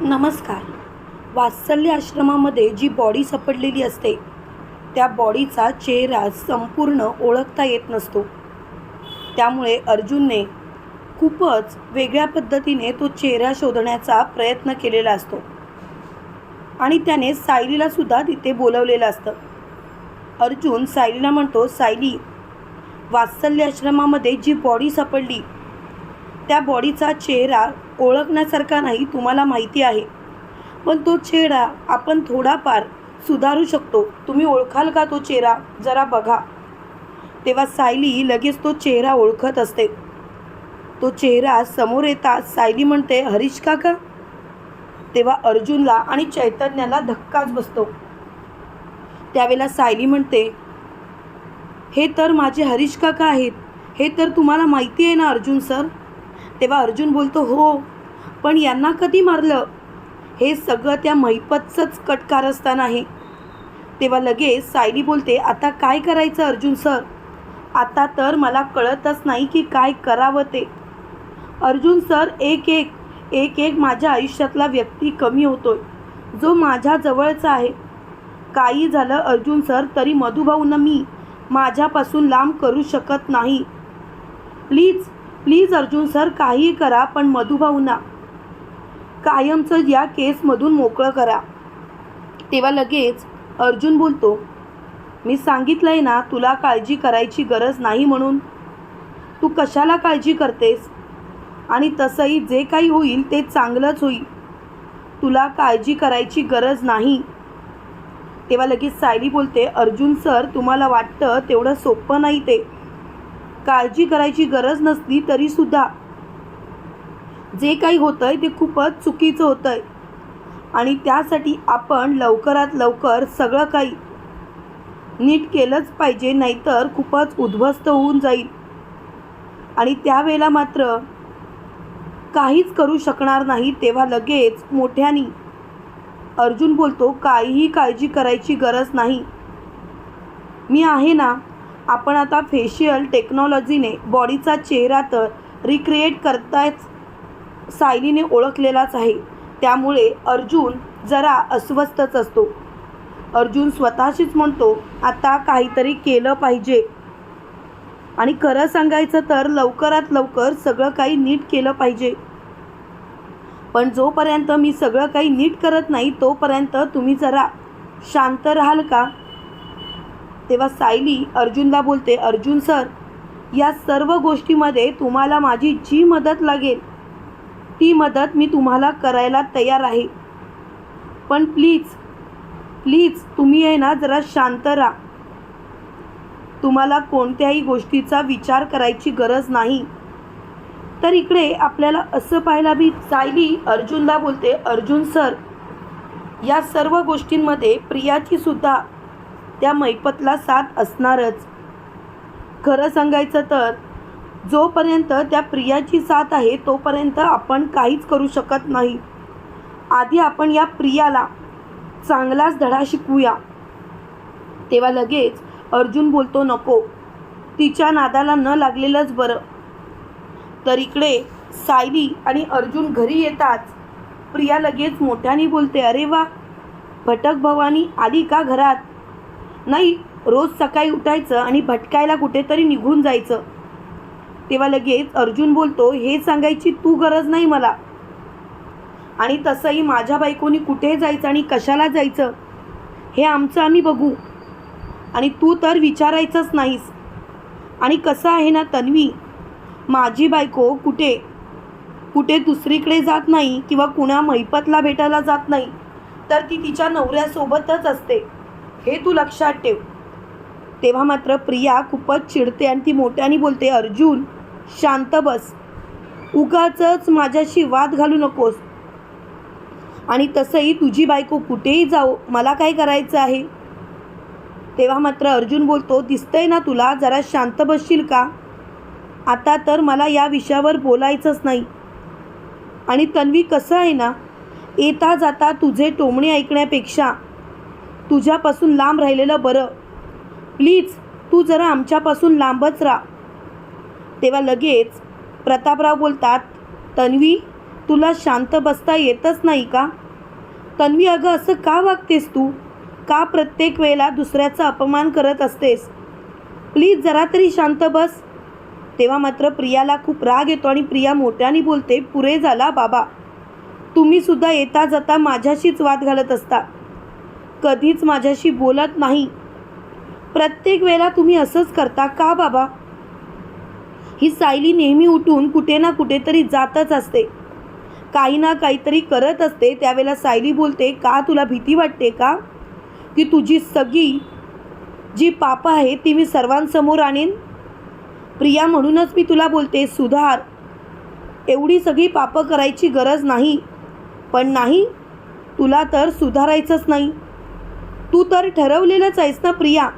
नमस्कार. वात्सल्य आश्रमामध्ये जी बॉडी सापडलेली असते त्या बॉडीचा चेहरा संपूर्ण ओळखता येत नसतो. त्यामुळे अर्जुनने खूपच वेगळ्या पद्धतीने तो चेहरा शोधण्याचा प्रयत्न केलेला असतो आणि त्याने सायलीला सुद्धा तिथे बोलवलेलं असतं. अर्जुन सायलीला म्हणतो सायली वात्सल्य आश्रमामध्ये जी बॉडी सापडली त्या बॉडीचा चेहरा ओळखण्यासारखा नाही तुम्हाला माहिती आहे. पण तो चेहरा आपण थोडाफार सुधारू शकतो. तुम्ही ओळखाल का तो चेहरा? जरा बघा. तेव्हा सायली लगेच तो चेहरा ओळखत असते. तो चेहरा समोर येता सायली म्हणते हरीश काका? तेव्हा अर्जुनला आणि चैतन्याला धक्काच बसतो. त्यावेळेला सायली म्हणते हे तर माझे हरीश काका आहेत. हे तर तुम्हाला माहिती आहे ना अर्जुन सर? तेव्हा अर्जुन बोलतो हो पण यांना कधी मारलं? हे सगळं त्या महिपतचंच कटकारस्थान आहे. तेव्हा लगेच सायली बोलते आता काय करायचं अर्जुन सर? आता तर मला कळतच नाही की काय करावं ते. अर्जुन सर एक एक एक एक माझ्या आयुष्यातला व्यक्ती कमी होतोय जो माझ्या जवळचा आहे. काही झालं अर्जुन सर तरी मधुभाऊनं मी माझ्यापासून लांब करू शकत नाही. प्लीज प्लीज अर्जुन सर काही करा पण मधुभाऊंना. कायमचं या केसमधून मोकळं करा. तेव्हा लगेच अर्जुन बोलतो मी सांगितलं आहे ना तुला काळजी करायची गरज नाही म्हणून. तू कशाला काळजी करतेस? आणि तसंही जे काही होईल ते चांगलंच होईल. तुला काळजी करायची गरज नाही. तेव्हा लगेच सायली बोलते अर्जुन सर तुम्हाला वाटतं तेवढं सोपं नाही ते. काळजी करायची गरज नसली तरीसुद्धा जे काही होतं आहे ते खूपच चुकीचं होतं आहे आणि त्यासाठी आपण लवकरात लवकर सगळं काही नीट केलंच पाहिजे नाहीतर खूपच उद्ध्वस्त होऊन जाईल. आणि त्यावेळेला मात्र काहीच करू शकणार नाही तेव्हा लगेच मोठ्यानी अर्जुन बोलतो काहीही काळजी करायची गरज नाही. मी आहे ना आपण आता फेशियल टेक्नॉलॉजीने बॉडीचा चेहरा तर रिक्रिएट करताच सायलीने ओळखलेलाच आहे. त्यामुळे अर्जुन जरा अस्वस्थच असतो. अर्जुन स्वतःशीच म्हणतो आता काहीतरी केलं पाहिजे. आणि खरं सांगायचं तर लवकरात लवकर सगळं काही नीट केलं पाहिजे. पण जोपर्यंत मी सगळं काही नीट करत नाही तोपर्यंत तुम्ही जरा शांत राहाल का? तेव्हा सायली अर्जुनला बोलते अर्जुन सर या सर्व गोष्टीमध्ये तुम्हाला माझी जी मदत लागेल ती मदत मी तुम्हाला करायला तयार आहे. पण प्लीज प्लीज तुम्ही आहे ना जरा शांत राहा. तुम्हाला कोणत्याही गोष्टीचा विचार करायची गरज नाही. तर इकडे आपल्याला असं पाहायला बी सायली अर्जुनला बोलते अर्जुन सर या सर्व गोष्टींमध्ये प्रियाची सुद्धा त्या मैपतला साथ असणारच. खरं सांगायचं तर जोपर्यंत त्या प्रियाची साथ आहे तोपर्यंत आपण काहीच करू शकत नाही. आधी आपण या प्रियाला चांगलाच धडा शिकवूया. तेव्हा लगेच अर्जुन बोलतो नको तिच्या नादाला न लागलेलंच बरं. तर इकडे सायली आणि अर्जुन घरी येताच प्रिया लगेच मोठ्याने बोलते अरे वा भटक भवानी आली का घरात? नाही रोज सकाळी उठायचं आणि भटकायला कुठेतरी निघून जायचं. तेव्हा लगेच अर्जुन बोलतो हे सांगायची तू गरज नाही मला. आणि तसंही माझ्या बायकोनी कुठे जायचं आणि कशाला जायचं हे आमचं आम्ही बघू. आणि तू तर विचारायचंच नाहीस. आणि कसं आहे ना तन्वी माझी बायको कुठे? कुठे दुसरीकडे जात नाही किंवा कुणा मैपतला भेटायला जात नाही तर ती तिच्या नवऱ्यासोबतच असते. हे तू लक्षात ठेव. तेव्हा मात्र प्रिया खूपच चिडते आणि ती मोठ्याने बोलते अर्जुन शांत बस. उगाच माझ्याशी वाद घालू नकोस. आणि तसंही तुझी बायको कुठेही जाओ मला काय करायचं आहे? तेव्हा मात्र अर्जुन बोलतो दिसतंय ना तुला जरा शांत बसशील का? आता तर मला या विषयावर बोलायचंच नाही. आणि तन्वी कसं आहे ना येता जाता तुझे टोमणे ऐकण्यापेक्षा तुझ्यापासून लांब राहिलेलं बरं. प्लीज तू जरा आमच्यापासून लांबच राहा. तेव्हा लगेच प्रतापराव बोलतात तन्वी तुला शांत बसता येतच नाही का? तन्वी अगं असं का वागतेस तू? का प्रत्येक वेळेला दुसऱ्याचा अपमान करत असतेस? प्लीज जरा तरी शांत बस. तेव्हा मात्र प्रियाला खूप राग येतो आणि प्रिया मोठ्याने बोलते पुरे झाला बाबा. तुम्हीसुद्धा येता जाता माझ्याशीच वाद घालत असता. कधीच माझ्याशी बोलत नाही. प्रत्येक वेळेला तुम्ही असंच करता का बाबा? ही सायली नेहमी उठून कुठे ना कुठेतरी जातच असते. काही ना काहीतरी करत असते त्यावेळेला सायली बोलते का तुला भीती वाटते का? की तुझी सगळी जी पापं आहे ती मी सर्वांसमोर आणेन? प्रिया म्हणूनच मी तुला बोलते सुधार. एवढी सगळी पापं करायची गरज नाही. पण नाही तुला तर सुधारायचंच नाही. तू तर ठरवलेलंच आहेस ना प्रिया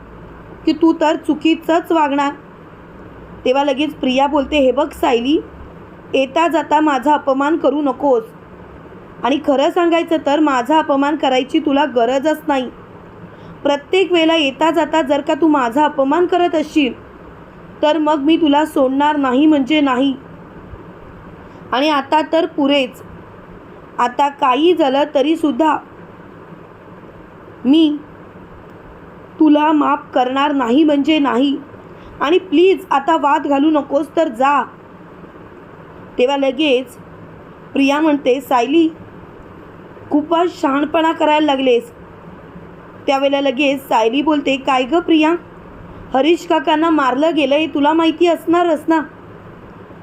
की तू तर चुकीचंच वागणार. तेव्हा लगेच प्रिया बोलते हे बघ सायली येता जाता माझा अपमान करू नकोस. आणि खरं सांगायचं तर माझा अपमान करायची तुला गरजच नाही. प्रत्येक वेळेला येता जाता जर का तू माझा अपमान करत असशील तर मग मी तुला सोडणार नाही म्हणजे नाही. आणि आता तर पुरेच. आता काही झालं तरीसुद्धा मी तुला माफ करणार नाही म्हणजे नाही. आणि प्लीज आता वाद घालू नकोस तर जा. तेव्हा लगेच प्रिया म्हणते सायली खूपच शहाणपणा करायला लागलेस. त्यावेळेला लगेच सायली बोलते काय गं प्रिया? हरीश काकांना मारलं गेलं हे तुला माहिती असणारच ना?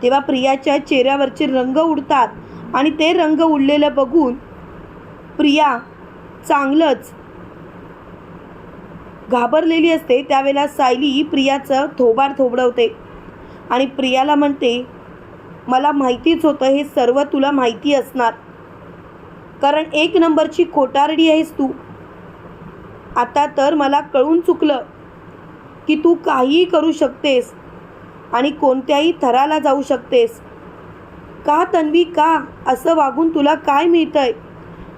तेव्हा प्रियाच्या चेहऱ्यावरचे रंग उडतात आणि ते रंग उडलेलं बघून प्रिया चांगलंच घाबरलेली असते त्यावेळेला सायली प्रियाचं थोबार थोबडवते. आणि प्रियाला म्हणते मला माहितीच होतं हे सर्व तुला माहिती असणार. कारण एक नंबरची खोटारडी आहेस तू. आता तर मला कळून चुकलं की तू काहीही करू शकतेस आणि कोणत्याही थराला जाऊ शकतेस. का तन्वी का? असं वागून तुला काय मिळतंय?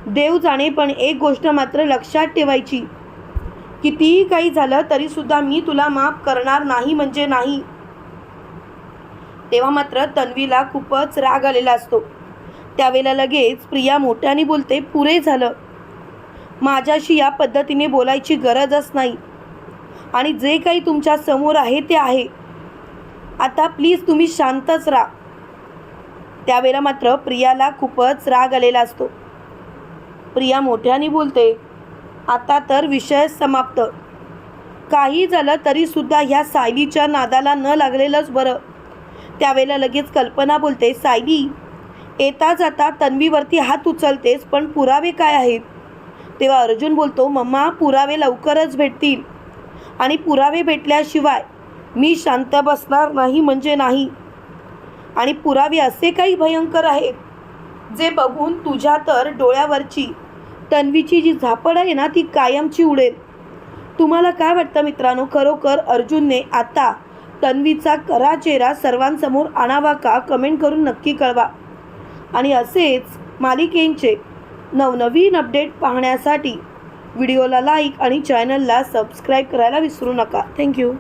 देव जाणे पण एक गोष्ट मात्र लक्षात ठेवायची. कितीही काही झालं तरीसुद्धा मी तुला माफ करणार नाही म्हणजे नाही. तेव्हा मात्र तन्वीला खूपच राग आलेला असतो. त्यावेळेला लगेच प्रिया मोठ्याने बोलते पुरे झालं. माझ्याशी या पद्धतीने बोलायची गरजच नाही. आणि जे काही तुमच्यासमोर आहे ते आहे. आता प्लीज तुम्ही शांतच राहा. त्यावेळेला मात्र प्रियाला खूपच राग आलेला असतो. प्रिया मोठ्याने बोलते आता तर विषय समाप्त. काही झालं तरीसुद्धा ह्या सायलीच्या नादाला न लागलेलंच बरं. त्यावेळेला लगेच कल्पना बोलते सायली येता जाता तन्वीवरती हात उचलतेस पण पुरावे काय आहेत? तेव्हा अर्जुन बोलतो मम्मा पुरावे लवकरच भेटतील. आणि पुरावे भेटल्याशिवाय मी शांत बसणार नाही म्हणजे नाही. आणि पुरावे असे काही भयंकर आहेत जे बघून तुझ्या तर डोळ्यावरची तन्वीची जी झापड आहे ना ती कायमची उडेल. तुम्हाला काय वाटतं मित्रांनो? खरोखर अर्जुनने आता तन्वीचा करा चेहरा सर्वांसमोर आणावा का? कमेंट करून नक्की कळवा. आणि असेच मालिकेंचे नवनवीन अपडेट पाहण्यासाठी व्हिडिओला लाईक आणि चॅनलला सबस्क्राईब करायला विसरू नका. थँक्यू